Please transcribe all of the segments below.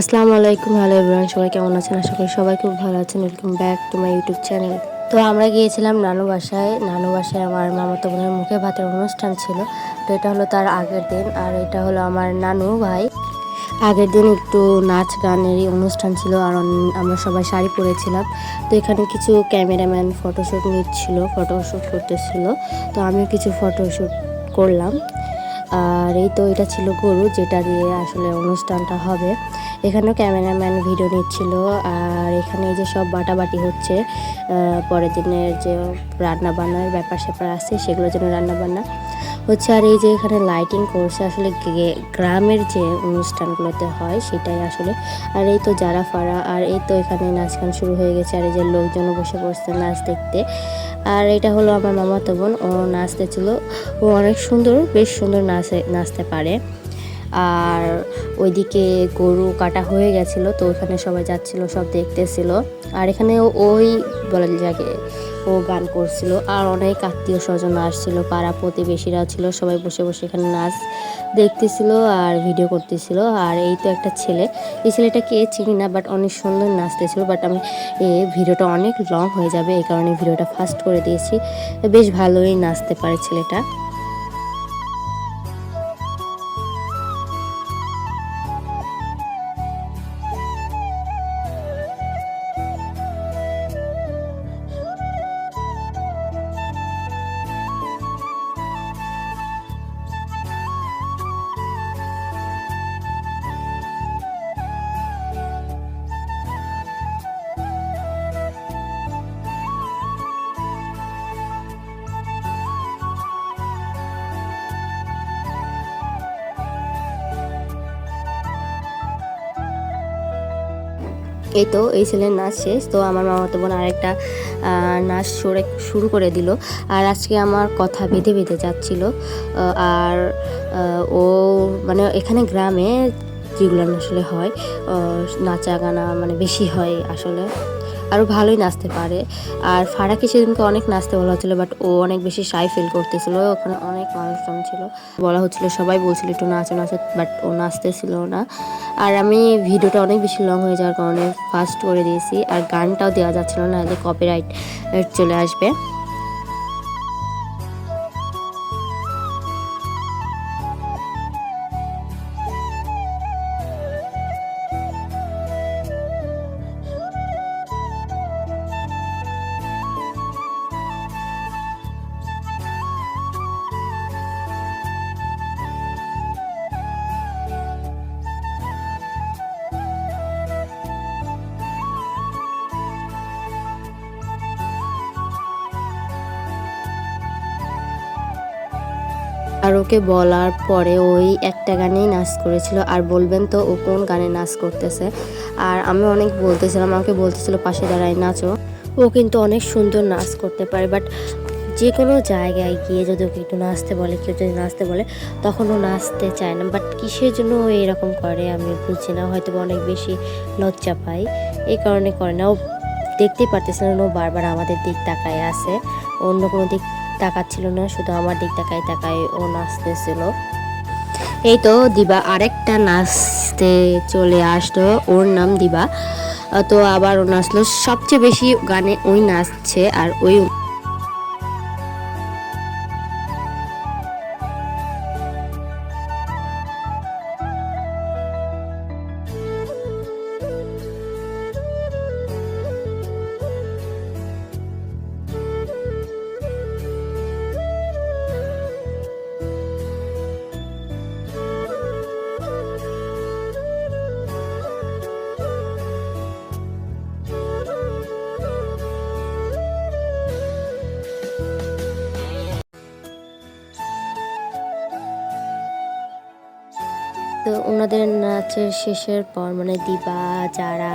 আসসালামু আলাইকুম, hello everyone, সবাই কেমন আছেন? আশা করি সবাই খুব ভালো আছেন। Welcome back to my YouTube channel তো আমরা গিয়েছিলাম নানু বাসায়। নানু বাসায় আমার মামাতো বোনের মুখে ভাতের অনুষ্ঠান ছিল। তো এটা হলো তার আগের দিন, আর এটা হলো আমার নানু ভাই। আগের দিন একটু নাচ গানেরই অনুষ্ঠান ছিল, আর আমরা সবাই শাড়ি পরেছিলাম। তো এখানে কিছু ক্যামেরাম্যান ফটোশ্যুট নিচ্ছিল ফটোশ্যুট করতেছিল। তো আমিও কিছু ফটোশ্যুট করলাম। আর এই তো এটা ছিল গরু, যেটা দিয়ে আসলে অনুষ্ঠানটা হবে। এখানেও ক্যামেরাম্যান ভিডিও নিচ্ছিল, আর এখানে যে সব বাটাবাটি হচ্ছে পরের দিনের যে রান্না বান্নার ব্যাপার স্যাপার আছে, সেগুলোর জন্য রান্না বান্না হচ্ছে। আর এই যে এখানে লাইটিং করছে, আসলে গ্রামের যে অনুষ্ঠানগুলোতে হয়, সেটাই আসলে। আর এই তো যারা ফাড়া আর এই তো এখানে নাচ গান শুরু হয়ে গেছে, আর এই যে লোকজন বসে পড়ছে নাচ দেখতে। আর এটা হলো আমার মামাতো বোন। ও নাচতেছিল ও অনেক সুন্দর, বেশ সুন্দর নাচে, নাচতে পারে। আর ওইদিকে গরু কাটা হয়ে গেছিল, তো ওখানে সবাই যাচ্ছিল, সব দেখতেছিল। আর এখানে ওই বলা যাকে ও গান করছিল, আর অনেক আত্মীয় স্বজন আসছিল, পাড়া প্রতিবেশীরা ছিল, সবাই বসে বসে এখানে নাচ দেখতেছিল আর ভিডিও করতেছিল। আর এই তো একটা ছেলে, এই ছেলেটা কে চিনি না বাট অনেক সুন্দর নাচতেছিল বাট আমি এ ভিডিওটা অনেক লং হয়ে যাবে, এই কারণে ভিডিওটা ফাস্ট করে দিয়েছি। বেশ ভালোই নাচতে পারে ছেলেটা। এই তো, এই ছেলের নাচ শেষ। তো আমার মামাতো বোন আরেকটা নাচ সরে শুরু করে দিল। আর আজকে আমার কথা বেঁধে বেঁধে যাচ্ছিল। আর ও মানে এখানে গ্রামে যেগুলো আসলে হয়। নাচা গানা মানে বেশি হয় আসলে। আরও ভালোই নাচতে পারে। আর ফারাকে সেদিনকে অনেক নাচতে বলা হচ্ছিল বাট ও অনেক বেশি সাই ফিল করতেছিল। ওখানে অনেক মানুষজন ছিল। বলা হচ্ছিল সবাই বলছিল একটু নাচো নাচো বাট ও নাচতেছিল না। আর আমি ভিডিওটা অনেক বেশি লং হয়ে যাওয়ার কারণে ফাস্ট করে দিয়েছি। আর গানটাও দেওয়া যাচ্ছিল না এতে কপিরাইট চলে আসবে। আর ওকে বলার পরে ওই একটা গানেই নাচ করেছিল আর বলবেন তো ও কোন গানে নাচ করতেছে। আর আমি অনেক বলতেছিলাম, আমাকে বলতেছিল, পাশে দাঁড়ায়, নাচো। ও কিন্তু অনেক সুন্দর নাচ করতে পারে বাট যে কোনো জায়গায় গিয়ে যদি ওকে একটু নাচতে বলে, কেউ যদি নাচতে বলে, তখন ও নাচতে চায় না। বাট কিসের জন্য ও এরকম করে, আমি বুঝি না। হয়তো অনেক বেশি লজ্জা পাই এই কারণে করে না। ও দেখতেই পারতেছে না, ও বারবার আমাদের দিক তাকায় আছে। অন্য কোনো দিক তাকাচ্ছিল না, শুধু আমার দিক তাকায় তাকাই ও নাচতেছিল। এই তো দিবা, আরেকটা নাচতে চলে আসলো, ওর নাম দিবা। তো আবার ও নাচলো। সবচেয়ে বেশি গানে ওই নাচছে আর ওই তো ওনাদের নাচের শেষের পর মানে দিবা, যারা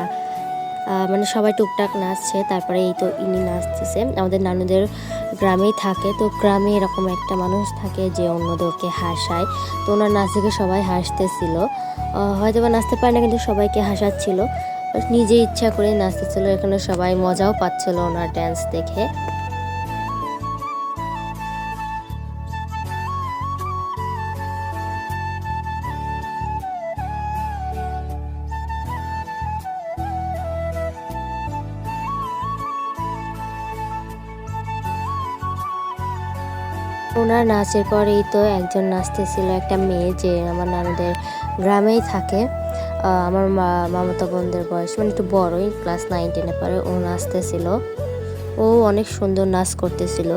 মানে সবাই টুকটাক নাচছে, তারপরে এই তো ইনি নাচতেছে। আমাদের নানুদের গ্রামেই থাকে, তো গ্রামে এরকম একটা মানুষ থাকে যে অন্যদেরকে হাসায়। তো ওনার নাচ দেখে সবাই হাসতেছিল। হয়তো বা নাচতে পারে না, কিন্তু সবাইকে হাসাচ্ছিল। নিজে ইচ্ছা করে নাচতেছিল, এখানে সবাই মজাও পাচ্ছিল ওনার ড্যান্স দেখে। ওনার নাচের পরেই তো একজন নাচতেছিল, একটা মেয়ে যে আমার নানুদের গ্রামেই থাকে। আমার মা, মামাতো বোনদের বয়স মানে একটু বড়ই, ক্লাস নাইন টেনে পরে ও নাচতেছিল। ও অনেক সুন্দর নাচ করতেছিল।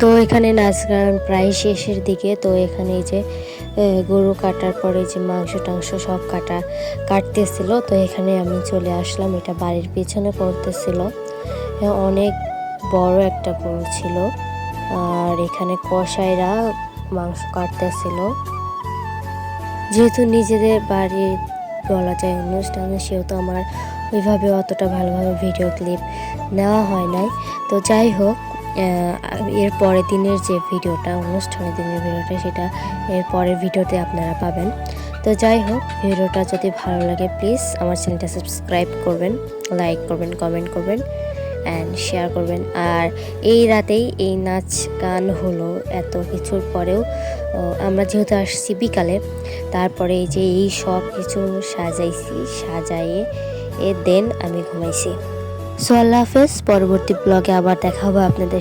তো এখানে নাচ গান প্রায় শেষের দিকে, তো এখানে যে গরু কাটার পরে যে মাংস টাংস সব কাটা, কাটতেছিল। তো এখানে আমি চলে আসলাম, এটা বাড়ির পিছনে করতেছিল অনেক বড় একটা গরু ছিল। আর এখানে কসাইরা মাংস কাটতেছিল। যেহেতু নিজেদের বাড়ির বলা যায় অনুষ্ঠানে, সেহেতু আমার ওইভাবে অতটা ভালোভাবে ভিডিও ক্লিপ নেওয়া হয় নাই। তো যাই হোক এর পরের দিনের যে ভিডিওটা অনুষ্ঠানের দিনের ভিডিওটা সেটা এর পরের ভিডিওতে আপনারা পাবেন। তো যাই হোক ভিডিওটা যদি ভালো লাগে প্লিজ আমার চ্যানেলটা সাবস্ক্রাইব করবেন লাইক করবেন কমেন্ট করবেন। অ্যান্ড শেয়ার করবেন। আর এই রাতেই এই নাচ গান হলো এত কিছুর পরেও আমরা যেহেতু আসছি বিকালে, তারপরে এই যে এই সব কিছু সাজাইছি সাজাইয়ে এ দেন আমি ঘুমাইছি। সো আল্লাহ হাফেজ, পরবর্তী ব্লগে আবার দেখা হবে আপনাদের